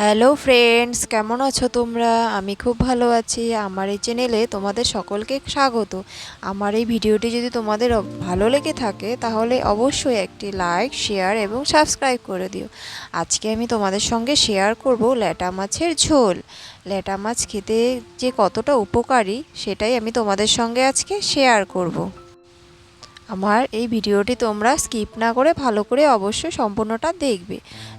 Hello friends কেমন আছো তোমরা? আমি খুব ভালো আছি। আমার এই চ্যানেলে তোমাদের সকলকে স্বাগত। আমার এই ভিডিওটি যদি তোমাদের ভালো লেগে থাকে, তাহলে অবশ্যই একটি লাইক শেয়ার এবং সাবস্ক্রাইব করে দিও। আজকে আমি তোমাদের সঙ্গে শেয়ার করব ল্যাটা মাছের ঝোল। ল্যাটা মাছ খেতে যে কতটা উপকারী, সেটাই আমি তোমাদের সঙ্গে আজকে শেয়ার করব। আমার এই ভিডিওটি তোমরা স্কিপ না করে ভালো করে অবশ্যই সম্পূর্ণটা দেখবে।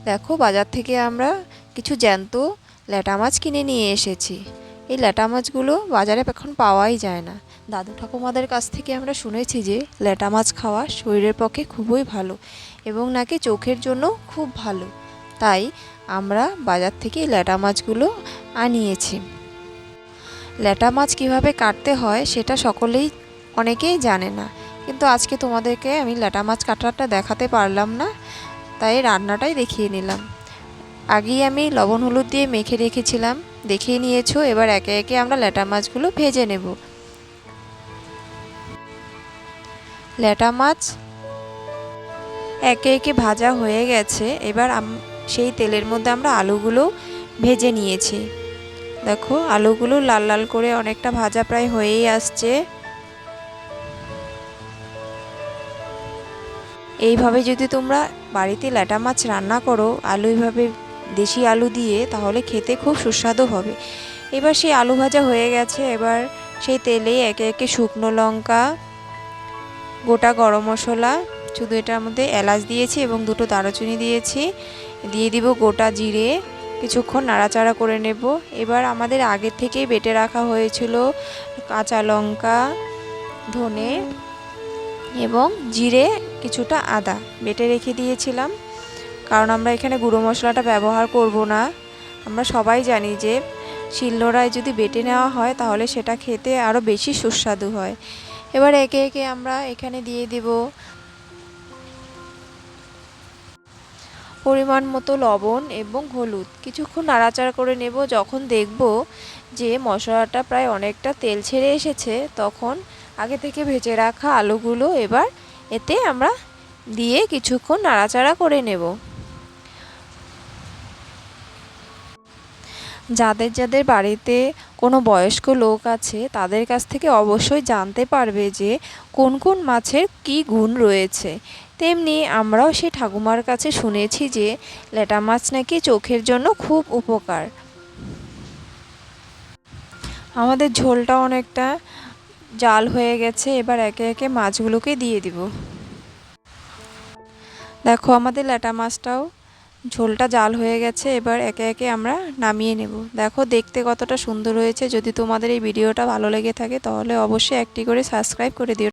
দেখো, বাজার থেকে আমরা কিছু জ্যান্ত ল্যাটা মাছ কিনে নিয়ে এসেছি। এই ল্যাটা মাছগুলো বাজারে এখন পাওয়াই যায় না। দাদু ঠাকুমাদের কাছ থেকে আমরা শুনেছি যে, ল্যাটা মাছ খাওয়া শরীরের পক্ষে খুবই ভালো এবং নাকি চোখের জন্য খুব ভালো। তাই আমরা বাজার থেকে ল্যাটা মাছগুলো আনিয়েছি। ল্যাটা মাছ কীভাবে কাটতে হয় সেটা সকলেই অনেকেই জানে না। কিন্তু আজকে তোমাদেরকে আমি ল্যাটা মাছ কাটাটা দেখাতে পারলাম না, তাই রান্নাটাই দেখিয়ে নিলাম। আগেই আমি লবণ হলুদ দিয়ে মেখে রেখেছিলাম। দেখিয়ে নিয়েছো, এবার একে একে আমরা ল্যাটা মাছগুলো ভেজে নেব। ল্যাটা মাছ একে একে ভাজা হয়ে গেছে। এবার সেই তেলের মধ্যে আমরা আলুগুলো ভেজে নিয়েছি। দেখো, আলুগুলো লাল লাল করে অনেকটা ভাজা প্রায় হয়েই আসছে। এইভাবে যদি তোমরা বাড়িতে ল্যাটা মাছ রান্না করো, আলু এইভাবে দেশি আলু দিয়ে, তাহলে খেতে খুব সুস্বাদু হবে। এবার সেই আলু ভাজা হয়ে গেছে, এবার সেই তেলে একে একে শুকনো লঙ্কা, গোটা গরম মশলা, শুধু এটার মধ্যে এলাচ দিয়েছি এবং দুটো দারুচিনি দিয়েছি। দিয়ে দিব গোটা জিরে, কিছুক্ষণ নাড়াচাড়া করে নেব। এবার আমাদের আগের থেকেই বেটে রাখা হয়েছিল কাঁচা লঙ্কা, ধনে এবং জিরে, কিছুটা আদা বেটে রেখে দিয়েছিলাম। কারণ আমরা এখানে গুঁড়ো মশলাটা ব্যবহার করব না। আমরা সবাই জানি যে শিলনোড়ায় যদি বেটে নেওয়া হয়, তাহলে সেটা খেতে আরও বেশি সুস্বাদু হয়। এবার একে একে আমরা এখানে দিয়ে দিব পরিমাণ মতো লবণ এবং হলুদ। কিছুক্ষণ নাড়াচাড়া করে নেব। যখন দেখব যে মশলাটা প্রায় অনেকটা তেল ছেড়ে এসেছে, তখন আগে থেকে ভেজে রাখা আলুগুলো এবার এতে আমরা দিয়ে কিছুক্ষণ নাড়াচাড়া করে নেব। যাদের যাদের বাড়িতে কোনো বয়স্ক লোক আছে, তাদের কাছ থেকে অবশ্যই জানতে পারবে যে কোন কোন মাছের কী গুণ রয়েছে। তেমনি আমরাও সেই ঠাকুমার কাছে শুনেছি যে ল্যাটা মাছ নাকি চোখের জন্য খুব উপকার। আমাদের ঝোলটা অনেকটা জাল হয়ে গেছে, এবার একে একে মাছগুলোকে দিয়ে দিব। দেখো, আমাদের ল্যাটা মাছটাও ঝোলটা জাল হয়ে গেছে, এবার একে একে আমরা নামিয়ে নেব। দেখো দেখতে কতটা সুন্দর হয়েছে। যদি তোমাদের এই ভিডিওটা ভালো লেগে থাকে, তাহলে অবশ্যই একটি করে সাবস্ক্রাইব করে দিও।